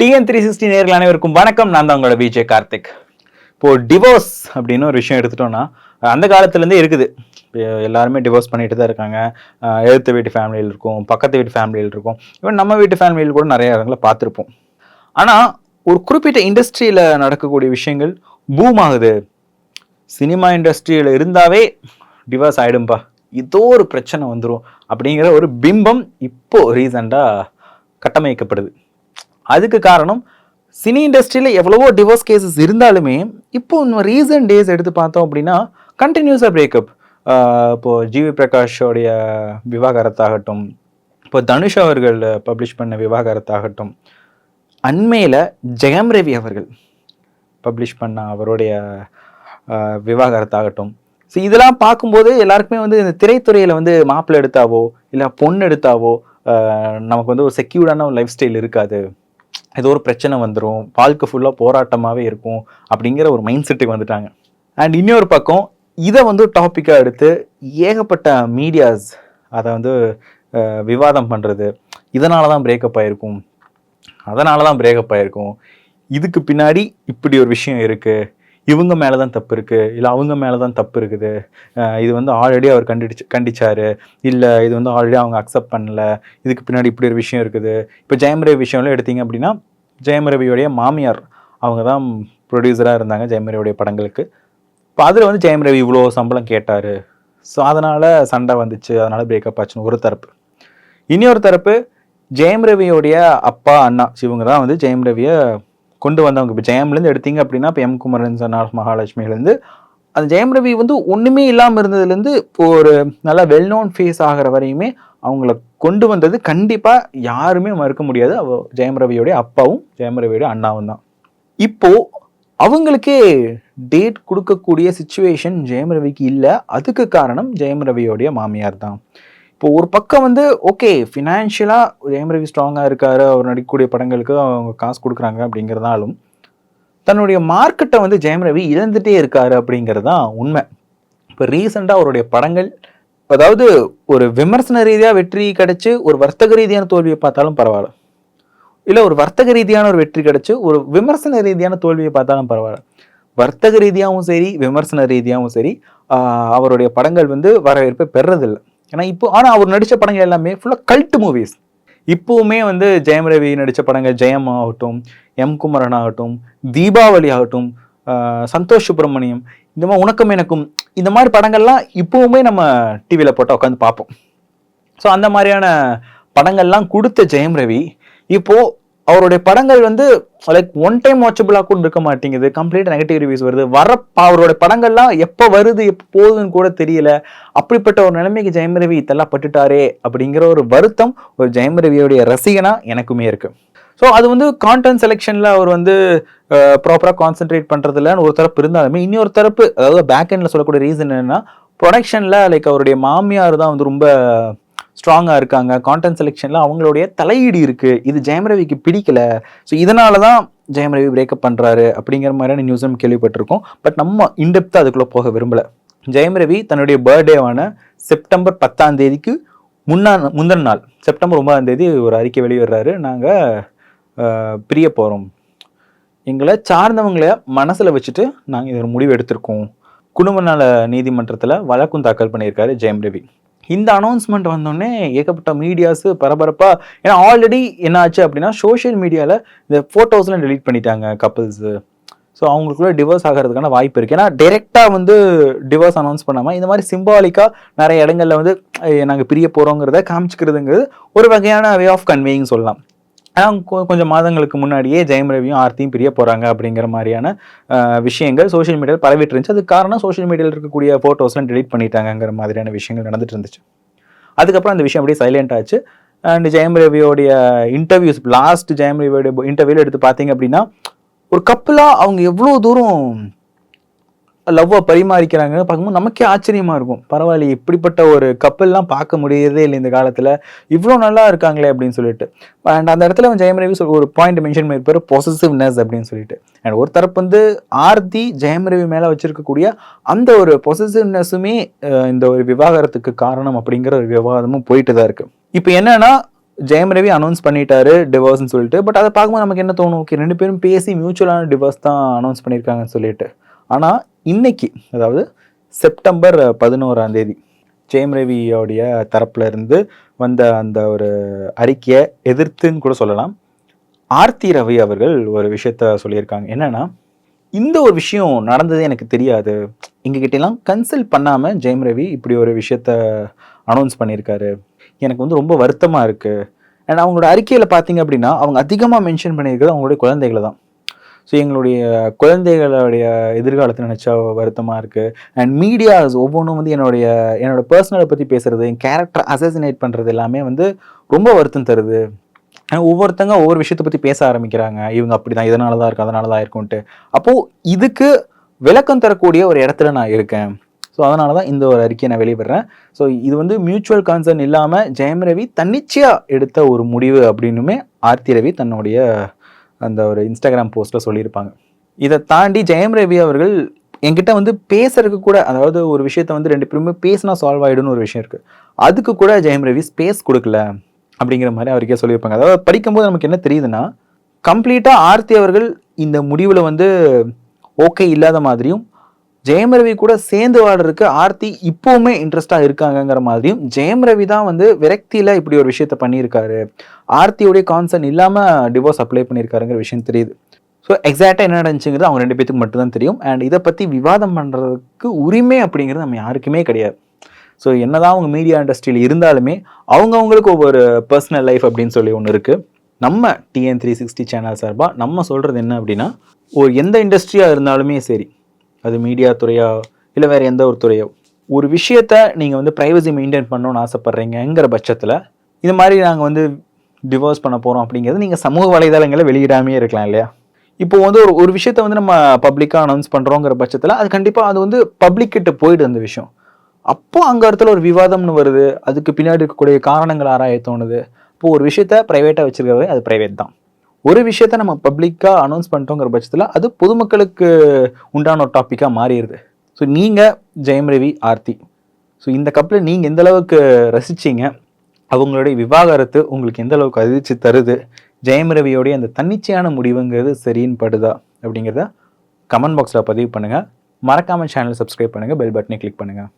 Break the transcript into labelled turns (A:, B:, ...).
A: TN three sixty நேர்கள் அனைவருக்கும் வணக்கம். நான் தான் உங்களோட விஜய் கார்த்திக். இப்போ டிவோர்ஸ் அப்படின்னு ஒரு விஷயம் எடுத்துட்டோம்னா அந்த காலத்துலேருந்தே இருக்குது. இப்போ எல்லாருமே டிவோர்ஸ் பண்ணிட்டு தான் இருக்காங்க. எழுத்து வீட்டு ஃபேமிலியில் இருக்கும் பக்கத்து வீட்டு ஃபேமிலியில் இருக்கும். ஈவன் நம்ம வீட்டு ஃபேமிலியில் கூட நிறைய இடங்களை பார்த்துருப்போம். ஆனால் ஒரு குறிப்பிட்ட இண்டஸ்ட்ரியில் நடக்கக்கூடிய விஷயங்கள் பூம் ஆகுது. சினிமா இண்டஸ்ட்ரியில் இருந்தாவே டிவோர்ஸ் ஆகிடும்பா ஏதோ ஒரு பிரச்சனை வந்துடும் அப்படிங்கிற ஒரு பிம்பம் இப்போது ரீசண்டாக கட்டமைக்கப்படுது. அதுக்கு காரணம் சினி இண்டஸ்ட்ரியில் எவ்வளவோ டிவோர்ஸ் கேசஸ் இருந்தாலுமே இப்போ நம்ம ரீசன்ட் டேஸ் எடுத்து பார்த்தோம் அப்படின்னா கண்டினியூஸாக பிரேக்கப் இப்போது ஜிவி பிரகாஷோடைய விவாகரத்தாகட்டும் இப்போ தனுஷ் அவர்கள் பப்ளிஷ் பண்ண விவாகரத்தாகட்டும் அண்மையில் ஜெயம் ரவி அவர்கள் பப்ளிஷ் பண்ண அவருடைய விவாகரத்தாகட்டும். ஸோ இதெல்லாம் பார்க்கும்போது எல்லாருக்குமே வந்து இந்த திரைத்துறையில் வந்து மாப்பிள்ளை எடுத்தாவோ இல்லை பொண்ணு எடுத்தாவோ நமக்கு வந்து ஒரு செக்யூர்டான ஒரு லைஃப் ஸ்டைல் இருக்காது. ஏதோ ஒரு பிரச்சனை வந்துடும் வாழ்க்கை ஃபுல்லாக போராட்டமாகவே இருக்கும் அப்படிங்கிற ஒரு மைண்ட் செட்டுக்கு வந்துட்டாங்க. அண்ட் இன்னொரு பக்கம் இதை வந்து டாப்பிக்காக எடுத்து ஏகப்பட்ட மீடியாஸ் அதை வந்து விவாதம் பண்ணுறது இதனால தான் பிரேக்கப் ஆகிருக்கும் அதனால தான் பிரேக்கப் ஆகிருக்கும் இதுக்கு பின்னாடி இப்படி ஒரு விஷயம் இருக்குது இவங்க மேலே தான் தப்பு இருக்குது இல்லை அவங்க மேலே தான் தப்பு இருக்குது. இது வந்து ஆல்ரெடி அவர் கண்டிச்சு கண்டிச்சார். இல்லை இது வந்து ஆல்ரெடி அவங்க அக்செப்ட் பண்ணல. இதுக்கு பின்னாடி இப்படி ஒரு விஷயம் இருக்குது. இப்போ ஜெயம் ரவி விஷயம்லாம் எடுத்தீங்க அப்படின்னா ஜெயம் ரவியோடைய மாமியார் அவங்க தான் ப்ரொடியூசராக இருந்தாங்க ஜெயம் ரவியோடைய படங்களுக்கு. இப்போ அதில் வந்து ஜெயம் ரவி இவ்வளோ சம்பளம் கேட்டார். ஸோ அதனால் சண்டை வந்துச்சு. அதனால் பிரேக்கப் ஆச்சுன்னு ஒரு தரப்பு. இன்னொரு தரப்பு ஜெயம் ரவியோடைய அப்பா அண்ணா இவங்க தான் வந்து ஜெயம் ரவியை கொண்டு வந்தவங்க. இப்போ ஜெயம்லேருந்து எடுத்தீங்க அப்படின்னா இப்போ எம் குமரன் சொன்னார் மகாலட்சுமிலேருந்து அந்த ஜெயம் ரவி வந்து ஒன்றுமே இல்லாமல் இருந்ததுலேருந்து இப்போ ஒரு நல்லா வெல் நோன் ஃபேஸ் ஆகிற வரையுமே அவங்கள கொண்டு வந்தது கண்டிப்பாக யாருமே மறுக்க முடியாது. அவ ஜெயம் ரவியோடைய அப்பாவும் ஜெயம் ரவியோடைய அண்ணாவும் தான். இப்போது அவங்களுக்கே டேட் கொடுக்கக்கூடிய சுச்சுவேஷன் ஜெயம் ரவிக்கு இல்லை. அதுக்கு காரணம் ஜெயம் ரவியோடைய மாமியார் தான். இப்போ ஒரு பக்கம் வந்து ஓகே ஃபினான்ஷியலாக ஜெயம் ரவி ஸ்ட்ராங்காக இருக்காரு அவர் நடிக்கக்கூடிய படங்களுக்கு அவங்க காசு கொடுக்குறாங்க அப்படிங்கிறதாலும் தன்னுடைய மார்க்கெட்டை வந்து ஜெயம் ரவி இழந்துட்டே இருக்காரு அப்படிங்கிறது தான் உண்மை. இப்போ ரீசெண்டாக அவருடைய படங்கள் அதாவது ஒரு விமர்சன ரீதியாக வெற்றி கிடைச்சி ஒரு வர்த்தக ரீதியான தோல்வியை பார்த்தாலும் பரவாயில்ல. இல்லை ஒரு வர்த்தக ரீதியான ஒரு வெற்றி கிடைச்சி ஒரு விமர்சன ரீதியான தோல்வியை பார்த்தாலும் பரவாயில்ல. வர்த்தக ரீதியாகவும் சரி விமர்சன ரீதியாகவும் சரி அவருடைய படங்கள் வந்து வரவேற்பை பெறதில்லை. ஏன்னா இப்போ ஆனால் அவர் நடித்த படங்கள் எல்லாமே ஃபுல்லாக கல்ட் மூவிஸ் இப்போவுமே வந்து ஜெயம் ரவி நடித்த படங்கள் ஜெயம் ஆகட்டும் எம் குமரன் ஆகட்டும் தீபாவளி ஆகட்டும் சந்தோஷ் சுப்பிரமணியம் இந்த மாதிரி உனக்கும் எனக்கும் இந்த மாதிரி படங்கள்லாம் இப்போவுமே நம்ம டிவியில் போட்டால் உட்காந்து பார்ப்போம். ஸோ அந்த மாதிரியான படங்கள்லாம் கொடுத்த ஜெயம் ரவி இப்போது அவருடைய படங்கள் வந்து லைக் ஒன் டைம் வாட்சபிளாக கூட இருக்க மாட்டேங்குது. கம்ப்ளீட் நெகட்டிவ் ரிவ்யூஸ் வருது. வர அவரோட அவருடைய படங்கள்லாம் எப்போ வருது எப்போ போகுதுன்னு கூட தெரியல. அப்படிப்பட்ட ஒரு நிலைமைக்கு ஜெயம் ரவி தள்ளப்பட்டுட்டாரே அப்படிங்கிற ஒரு வருத்தம் ஒரு ஜெயம் ரவியோடைய ரசிகனா எனக்குமே இருக்கு. ஸோ அது வந்து கான்டென்ட் செலெக்ஷனில் அவர் வந்து ப்ராப்பராக கான்சென்ட்ரேட் பண்ணுறதுலன்னு ஒரு தரப்பு இருந்தாலுமே இன்னொரு தரப்பு அதாவது பேக் எண்டில் சொல்லக்கூடிய ரீசன் என்னென்னா ப்ரொடக்ஷனில் லைக் அவருடைய மாமியார் தான் வந்து ரொம்ப ஸ்ட்ராங்காக இருக்காங்க. கான்டென்ட் செலெக்ஷனில் அவங்களுடைய தலையீடு இருக்குது இது ஜெயம் ரவிக்கு பிடிக்கல. ஸோ இதனால தான் ஜெயம் ரவி பிரேக்கப் பண்ணுறாரு அப்படிங்கிற மாதிரியான நியூஸ் நம்ம கேள்விப்பட்டிருக்கோம். பட் நம்ம இன்டெப்த்தாக அதுக்குள்ளே போக விரும்பலை. ஜெயம் ரவி தன்னுடைய பர்த்டேவான செப்டம்பர் பத்தாம் தேதிக்கு முன்னா முந்தின நாள். செப்டம்பர் ஒன்பதாம் தேதி ஒரு அறிக்கை வெளியிடுறாரு. நாங்கள் பிரிய போகிறோம் எங்களை சார்ந்தவங்களை மனசில் வச்சுட்டு நாங்கள் இது ஒரு முடிவு எடுத்திருக்கோம். குடும்ப நல நீதிமன்றத்தில் வழக்கும் தாக்கல் பண்ணியிருக்காரு ஜெயம் ரவி இந்த அனௌன்ஸ்மெண்ட் வந்தோடனே ஏகப்பட்ட மீடியாஸ் பரபரப்பாக ஏன்னா ஆல்ரெடி என்ன ஆச்சு அப்படின்னா சோஷியல் மீடியாவில் இந்த ஃபோட்டோஸ்லாம் டெலீட் பண்ணிட்டாங்க கப்புள்ஸு ஸோ அவங்களுக்குள்ள டிவோர்ஸ் ஆகிறதுக்கான வாய்ப்பு இருக்குது ஏன்னா டேரெக்டாக வந்து டிவோர்ஸ் அனௌன்ஸ் பண்ணாமல் இந்த மாதிரி சிம்பாலிக்காக நிறைய இடங்களில் வந்து நாங்கள் பிரிய போகிறோங்கிறத காமிச்சிக்கிறதுங்கிறது ஒரு வகையான வே ஆஃப் கன்வேயிங் சொல்லலாம். கொஞ்சம் மாதங்களுக்கு முன்னாடியே ஜெயம் ரவியும் ஆர்த்தியும் பிரிய போகிறாங்க அப்படிங்கிற மாதிரியான விஷயங்கள் சோஷியல் மீடியாவில் பரவிட்டு இருந்துச்சு. அதுக்கு காரணம் சோஷியல் மீடியாவில் இருக்கக்கூடிய ஃபோட்டோஸ்லாம் டிலீட் பண்ணிட்டாங்கங்கிற மாதிரியான விஷயங்கள் நடந்துட்டு இருந்துச்சு. அதுக்கப்புறம் அந்த விஷயம் அப்படியே சைலண்ட் ஆச்சு. அண்ட் ஜெயம் ரவியோடைய இன்டர்வியூஸ் லாஸ்ட் ஜெயம் ரவியோடைய இன்டர்வியூவில் எடுத்து பார்த்தீங்க அப்படின்னா ஒரு கப்பலாக அவங்க எவ்வளோ தூரம் லவ்வை பரிமாறிக்கிறாங்கன்னு பார்க்கும்போது நமக்கே ஆச்சரியமா இருக்கும். பரவாயில்ல இப்படிப்பட்ட ஒரு கப்பல்லாம் பார்க்க முடியறதே இல்லை இந்த காலத்துல. இவ்வளோ நல்லா இருக்காங்களே அப்படின்னு சொல்லிட்டு. அண்ட் அந்த இடத்துல அவன் ஜெயம் ரவி ஒரு பாயிண்ட் மென்ஷன் பண்ணியிருப்பாரு பொசசிவ்னஸ் அப்படின்னு சொல்லிட்டு. அண்ட் ஒரு தரப்பு வந்து ஆர்த்தி ஜெயம் ரவி மேல வச்சிருக்கக்கூடிய அந்த ஒரு பொசசிவ்னஸுமே இந்த ஒரு விவாகரத்துக்கு காரணம் அப்படிங்கிற ஒரு விவாதமும் போயிட்டு தான் இருக்கு. இப்போ என்னன்னா ஜெயம் ரவி அனௌன்ஸ் பண்ணிட்டாரு டிவோர்ஸ்னு சொல்லிட்டு. பட் அதை பார்க்கும்போது நமக்கு என்ன தோணும்? ஓகே ரெண்டு பேரும் பேசி மியூச்சுவலான டிவோர்ஸ் தான் அனௌன்ஸ் பண்ணியிருக்காங்கன்னு சொல்லிட்டு. ஆனால் இன்னைக்கு அதாவது செப்டம்பர் பதினோராம் தேதி ஜெயம் ரவியோடைய தரப்புல இருந்து வந்த அந்த ஒரு அறிக்கையை எதிர்த்துன்னு கூட சொல்லலாம். ஆர்த்தி ரவி அவர்கள் ஒரு விஷயத்த சொல்லியிருக்காங்க. என்னன்னா இந்த ஒரு விஷயம் நடந்ததே எனக்கு தெரியாது. எங்ககிட்டலாம் கன்சல்ட் பண்ணாம ஜெயம் ரவி இப்படி ஒரு விஷயத்த அனௌன்ஸ் பண்ணியிருக்காரு. எனக்கு வந்து ரொம்ப வருத்தமாக இருக்குது அண்ட் அவங்களோட அறிக்கையில் பார்த்தீங்க அப்படின்னா அவங்க அதிகமாக மென்ஷன் பண்ணியிருக்கிறது அவங்களுடைய குழந்தைகளை தான் ஸோ எங்களுடைய குழந்தைகளுடைய எதிர்காலத்தை நினச்சா வருத்தமாக இருக்குது அண்ட் மீடியாஸ் ஒவ்வொன்றும் வந்து என்னுடைய என்னோட பர்சனலை பற்றி பேசுகிறது என் கேரக்டர் அசசினேட் பண்ணுறது எல்லாமே வந்து ரொம்ப வருத்தம் தருது. ஒவ்வொருத்தங்க ஒவ்வொரு விஷயத்தை பற்றி பேச ஆரம்பிக்கிறாங்க. இவங்க அப்படி தான் இதனால தான் இருக்கும் அதனால தான் இருக்கும்ன்ட்டு அப்போது இதுக்கு விளக்கம் தரக்கூடிய ஒரு இடத்துல நான் இருக்கேன். ஸோ அதனால தான் இந்த ஒரு அறிக்கையை நான் வெளியிடுறேன். ஸோ இது வந்து மியூச்சுவல் கன்சர்ன் இல்லாமல் ஜெயம் ரவி தன்னிச்சையாக எடுத்த ஒரு முடிவு அப்படின்னுமே ஆர்த்தி ரவி தன்னுடைய அந்த ஒரு இன்ஸ்டாகிராம் போஸ்ட்டில் சொல்லியிருப்பாங்க. இதை தாண்டி ஜெயம் ரவி அவர்கள் என்கிட்ட வந்து பேசுறதுக்கு கூட அதாவது ஒரு விஷயத்த வந்து ரெண்டு பேருமே பேசினா சால்வ் ஆகிடும்னு ஒரு விஷயம் இருக்குது அதுக்கு கூட ஜெயம் ரவி ஸ்பேஸ் கொடுக்கல அப்படிங்கிற மாதிரி அவருக்கே சொல்லியிருப்பாங்க. அதாவது படிக்கும்போது நமக்கு என்ன தெரியுதுன்னா கம்ப்ளீட்டாக ஆர்த்தி அவர்கள் இந்த முடிவில் வந்து ஓகே இல்லாத மாதிரியும் ஜெயம் ரவி கூட சேர்ந்து வாடுறதுக்கு ஆர்த்தி இப்போவுமே இன்ட்ரெஸ்டாக இருக்காங்கங்கிற மாதிரியும் ஜெயம் ரவி தான் வந்து விரக்தியில் இப்படி ஒரு விஷயத்த பண்ணியிருக்காரு. ஆர்த்தியோடைய கான்சர்ன் இல்லாமல் டிவோர்ஸ் அப்ளை பண்ணியிருக்காருங்கிற விஷயம் தெரியுது. ஸோ எக்ஸாக்டாக என்ன நடந்துச்சுங்கிறது அவங்க ரெண்டு பேத்துக்கு மட்டும்தான் தெரியும். அண்ட் இதை பற்றி விவாதம் பண்ணுறதுக்கு உரிமை அப்படிங்கிறது நம்ம யாருக்குமே கிடையாது. ஸோ என்னதான் அவங்க மீடியா இண்டஸ்ட்ரியில் இருந்தாலுமே அவங்கவுங்களுக்கு ஒவ்வொரு பர்சனல் லைஃப் அப்படின்னு சொல்லி ஒன்று இருக்குது நம்ம டிஎன் த்ரீ சிக்ஸ்டி சேனல் சார்பாக நம்ம சொல்கிறது என்ன அப்படின்னா ஒரு எந்த இண்டஸ்ட்ரியாக இருந்தாலுமே சரி அது மீடியா துறையா இல்லை வேறு எந்த ஒரு துறையோ. ஒரு விஷயத்த நீங்கள் வந்து ப்ரைவசி மெயின்டைன் பண்ணணும்னு ஆசைப்பட்றீங்கிற பட்சத்தில் இது மாதிரி நாங்கள் வந்து டிவோர்ஸ் பண்ண போகிறோம் அப்படிங்கிறது நீங்கள் சமூக வலைதளங்களை வெளியிடாமே இருக்கலாம் இல்லையா? இப்போ வந்து ஒரு ஒரு விஷயத்த வந்து நம்ம பப்ளிக்காக அனௌன்ஸ் பண்ணுறோங்கிற பட்சத்தில் அது கண்டிப்பாக அது வந்து பப்ளிக் கிட்ட போயிடுது அந்த விஷயம். அப்போ அங்கே இடத்துல ஒரு விவாதம்னு வருது அதுக்கு பின்னாடி இருக்கக்கூடிய காரணங்கள் ஆராய தோணுது இப்போ ஒரு விஷயத்த ப்ரைவேட்டாக வச்சுருக்கவே அது ப்ரைவேட் தான். ஒரு விஷயத்த நம்ம பப்ளிக்காக அனௌன்ஸ் பண்ணிட்டோங்கிற பட்சத்தில் அது பொதுமக்களுக்கு உண்டான ஒரு டாப்பிக்காக மாறிடுது. ஸோ நீங்கள் ஜெயம் ரவி ஆர்த்தி. ஸோ இந்த கப்பில் நீங்கள் எந்த அளவுக்கு ரசிச்சீங்க? அவங்களுடைய விவாகரத்து உங்களுக்கு எந்த அளவுக்கு அதிர்ச்சி தருது? ஜெயம் ரவியோடைய அந்த தன்னிச்சையான முடிவுங்கிறது சரின்னு படுதா? அப்படிங்கிறத கமெண்ட் பாக்ஸில் பதிவு பண்ணுங்கள் மறக்காமல் சேனல் சப்ஸ்கிரைப் பண்ணுங்கள் பெல் பட்டனை கிளிக் பண்ணுங்கள்